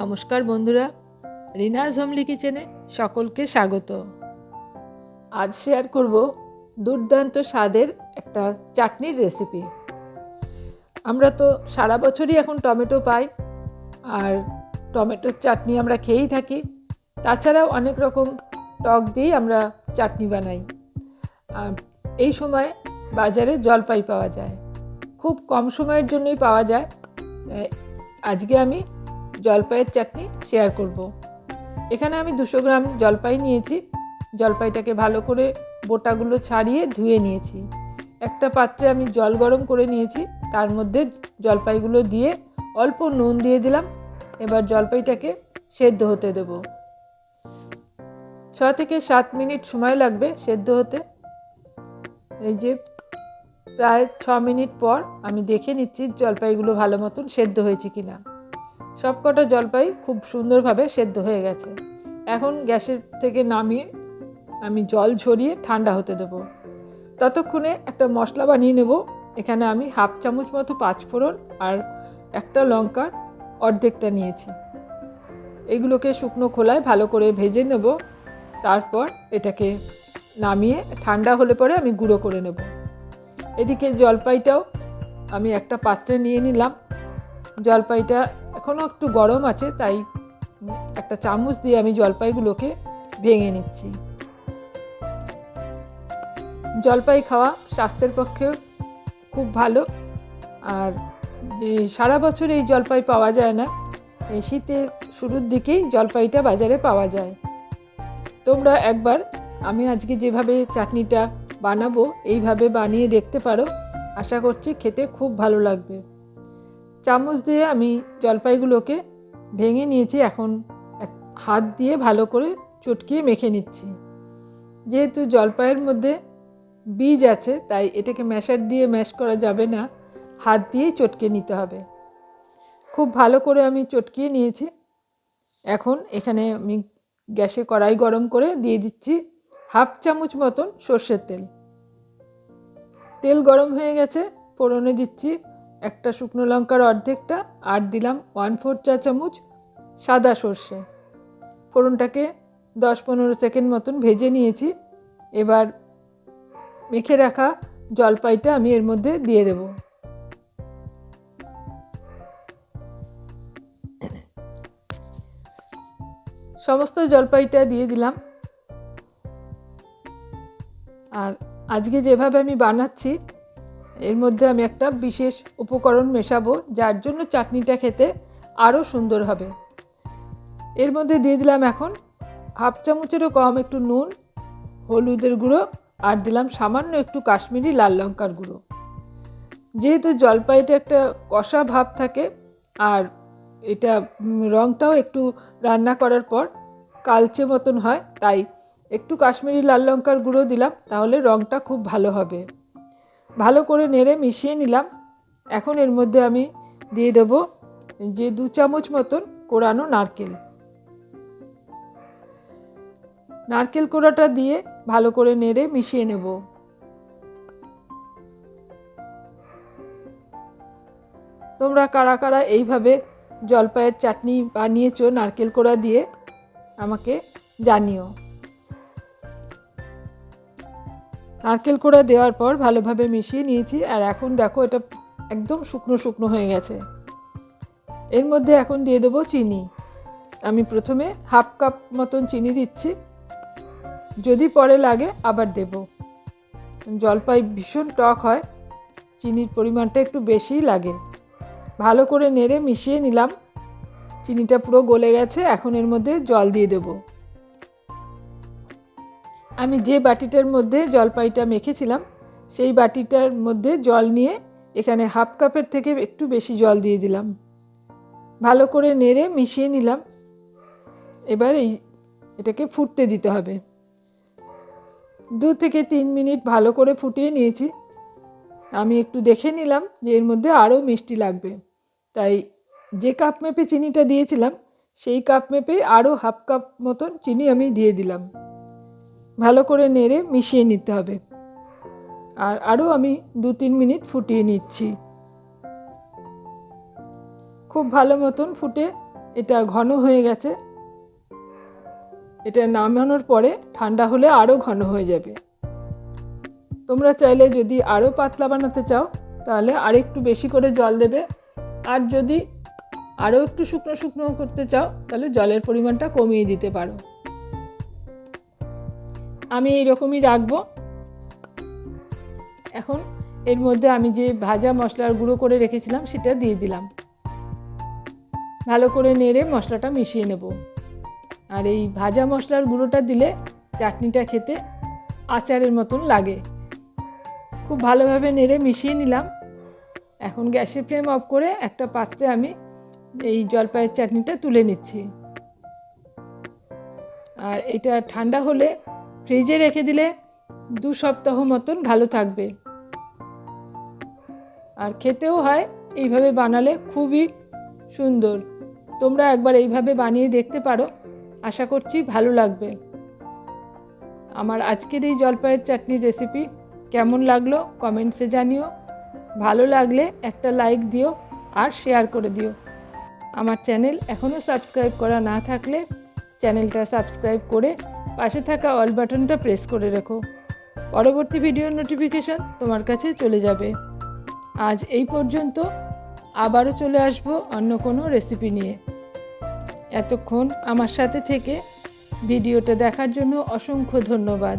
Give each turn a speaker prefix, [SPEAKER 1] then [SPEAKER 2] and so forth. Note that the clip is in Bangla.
[SPEAKER 1] নমস্কার বন্ধুরা, রিনাজ হোমলি কিচেনে সকলকে স্বাগত। আজ শেয়ার করব দুর্দান্ত স্বাদের একটা চাটনির রেসিপি আমরা তো সারা বছরই এখন টমেটো পাই, আর টমেটোর চাটনি আমরা খেয়েই থাকি। তাছাড়াও অনেক রকম টক দিয়েই আমরা চাটনি বানাই। এই সময় বাজারে জলপাই পাওয়া যায়। খুব কম সময়ের জন্যই পাওয়া যায়। আজকে আমি জলপাইয়ের চাটনি শেয়ার করব। এখানে আমি দুশো গ্রাম জলপাই নিয়েছি। জলপাইটাকে ভালো করে বোটাগুলো ছাড়িয়ে ধুয়ে নিয়েছি। একটা পাত্রে আমি জল গরম করে নিয়েছি। তার মধ্যে জলপাইগুলো দিয়ে অল্প নুন দিয়ে দিলাম। এবার জলপাইটাকে সেদ্ধ হতে দেব। ছ থেকে সাত মিনিট সময় লাগবে সেদ্ধ হতে। এই যে প্রায় ছ মিনিট পর আমি দেখে নিচ্ছি জলপাইগুলো ভালো মতন সেদ্ধ হয়েছে কিনা। সবকটা জলপাই খুব সুন্দরভাবে সেদ্ধ হয়ে গেছে। এখন গ্যাসের থেকে নামিয়ে আমি জল ঝরিয়ে ঠান্ডা হতে দেবো। ততক্ষণে একটা মশলা বানিয়ে নেব। এখানে আমি হাফ চামচ মতো পাঁচফোড়ন আর একটা লঙ্কার অর্ধেকটা নিয়েছি। এগুলোকে শুকনো খোলায় ভালো করে ভেজে নেব। তারপর এটাকে নামিয়ে ঠান্ডা হলে পরে আমি গুঁড়ো করে নেব। এদিকে জলপাইটাও আমি একটা পাত্রে নিয়ে নিলাম। জলপাইটা এখনও একটু গরম আছে, তাই একটা চামচ দিয়ে আমি জলপাইগুলোকে ভেঙে নিচ্ছি। জলপাই খাওয়া স্বাস্থ্যের পক্ষে খুব ভালো। আর সারা বছর এই জলপাই পাওয়া যায় না। এই শীতের শুরুর দিকেই জলপাইটা বাজারে পাওয়া যায়। তোমরা একবার আমি আজকে যেভাবে চাটনিটা বানাবো, এইভাবে বানিয়ে দেখতে পারো। আশা করছি খেতে খুব ভালো লাগবে। চামচ দিয়ে আমি জলপাইগুলোকে ভেঙে নিয়েছি। এখন এক হাত দিয়ে ভালো করে চটকিয়ে মেখে নিচ্ছি। যেহেতু জলপাইয়ের মধ্যে বীজ আছে, তাই এটাকে ম্যাশার দিয়ে ম্যাশ করা যাবে না। হাত দিয়েই চটকে নিতে হবে। খুব ভালো করে আমি চটকিয়ে নিয়েছি। এখন এখানে আমি গ্যাসে কড়াই গরম করে দিয়ে দিচ্ছি হাফ চামচ মতন সর্ষের তেল। তেল গরম হয়ে গেছে, ফোড়নে দিচ্ছি। একটা শুকনো লঙ্কার অর্ধেকটা আর দিলাম ওয়ান ফোর চা চামচ সাদা সর্ষে। ফোড়নটাকে দশ পনেরো সেকেন্ড মতন ভেজে নিয়েছি। এবার মেখে রাখা জলপাইটা আমি এর মধ্যে দিয়ে দেব। সমস্ত জলপাইটা দিয়ে দিলাম। আর আজকে যেভাবে আমি বানাচ্ছি এর মধ্যে আমি একটা বিশেষ উপকরণ মেশাবো, যার জন্য চাটনিটা খেতে আরও সুন্দর হবে। এর মধ্যে দিয়ে দিলাম এখন হাফ চামচেরও কম একটু নুন, হলুদের গুঁড়ো, আর দিলাম সামান্য একটু কাশ্মীরি লাল লঙ্কার গুঁড়ো। যেহেতু জলপাইটা একটা কষা ভাব থাকে, আর এটা রঙটাও একটু রান্না করার পর কালচে মতন হয়, তাই একটু কাশ্মীরি লাল লঙ্কার গুঁড়ো দিলাম, তাহলে রঙটা খুব ভালো হবে। ভালো করে নেড়ে মিশিয়ে নিলাম। এখন এর মধ্যে আমি দিয়ে দেব যে দু চামচ মতন কোরানো নারকেল। নারকেল কোড়াটা দিয়ে ভালো করে নেড়ে মিশিয়ে নেব। তোমরা কারা কারা এইভাবে জলপাইয়ের চাটনি বানিয়েছো নারকেল কোড়া দিয়ে, আমাকে জানিও। নারকেল কোড়া দেওয়ার পর ভালোভাবে মিশিয়ে নিয়েছি, আর এখন দেখো এটা একদম শুকনো শুকনো হয়ে গেছে। এর মধ্যে এখন দিয়ে দেবো চিনি। আমি প্রথমে হাফ কাপ মতন চিনি দিচ্ছি। যদি পরে লাগে আবার দেব। জলপাই ভীষণ টক হয়, চিনির পরিমাণটা একটু বেশিই লাগে। ভালো করে নেড়ে মিশিয়ে নিলাম। চিনিটা পুরো গলে গেছে, এখন এর মধ্যে জল দিয়ে দেব। আমি যে বাটিটার মধ্যে জলপাইটা মেখেছিলাম, সেই বাটিটার মধ্যে জল নিয়ে এখানে হাফ কাপের থেকে একটু বেশি জল দিয়ে দিলাম। ভালো করে নেড়ে মিশিয়ে নিলাম। এবার এই এটাকে ফুটতে দিতে হবে। দু থেকে তিন মিনিট ভালো করে ফুটিয়ে নিয়েছি। আমি একটু দেখে নিলাম যে এর মধ্যে আরও মিষ্টি লাগবে। তাই যে কাপ মেপে চিনিটা দিয়েছিলাম, সেই কাপ মেপে আরও হাফ কাপ মতন চিনি আমি দিয়ে দিলাম। ভালো করে নেড়ে মিশিয়ে নিতে হবে। আর আরও আমি দু তিন মিনিট ফুটিয়ে নিচ্ছি। খুব ভালো মতন ফুটে এটা ঘন হয়ে গেছে। এটা নামানোর পরে ঠান্ডা হলে আরও ঘন হয়ে যাবে। তোমরা চাইলে যদি আরও পাতলা বানাতে চাও, তাহলে আরেকটু বেশি করে জল দেবে। আর যদি আরও একটু শুকনো শুকনো করতে চাও, তাহলে জলের পরিমাণটা কমিয়ে দিতে পারো। আমি এইরকমই রাখব। এখন এর মধ্যে আমি যে ভাজা মশলার গুঁড়ো করে রেখেছিলাম, সেটা দিয়ে দিলাম। ভালো করে নেড়ে মশলাটা মিশিয়ে নেব। আর এই ভাজা মশলার গুঁড়োটা দিলে চাটনিটা খেতে আচারের মতন লাগে। খুব ভালোভাবে নেড়ে মিশিয়ে নিলাম। এখন গ্যাসের ফ্লেম অফ করে একটা পাত্রে আমি এই জলপাইয়ের চাটনিটা তুলে নিচ্ছি। আর এটা ঠান্ডা হলে ফ্রিজে রেখে দিলে দু সপ্তাহ মতন ভালো থাকবে। আর খেতেও হয়, এইভাবে বানালে খুবই সুন্দর। তোমরা একবার এইভাবে বানিয়ে দেখতে পারো, আশা করছি ভালো লাগবে। আমার আজকের এই জলপাইয়ের চাটনির রেসিপি কেমন লাগল কমেন্টসে জানিও। ভালো লাগলে একটা লাইক দিও আর শেয়ার করে দিও। আমার চ্যানেল এখনও সাবস্ক্রাইব করা না থাকলে চ্যানেলটা সাবস্ক্রাইব করে পাশে থাকা অল বাটনটা প্রেস করে রেখো। পরবর্তী ভিডিও নোটিফিকেশান তোমার কাছে চলে যাবে। আজ এই পর্যন্ত আবারও চলে আসব অন্য কোনো রেসিপি নিয়ে। এতক্ষণ আমার সাথে থেকে ভিডিওটা দেখার জন্য অসংখ্য ধন্যবাদ।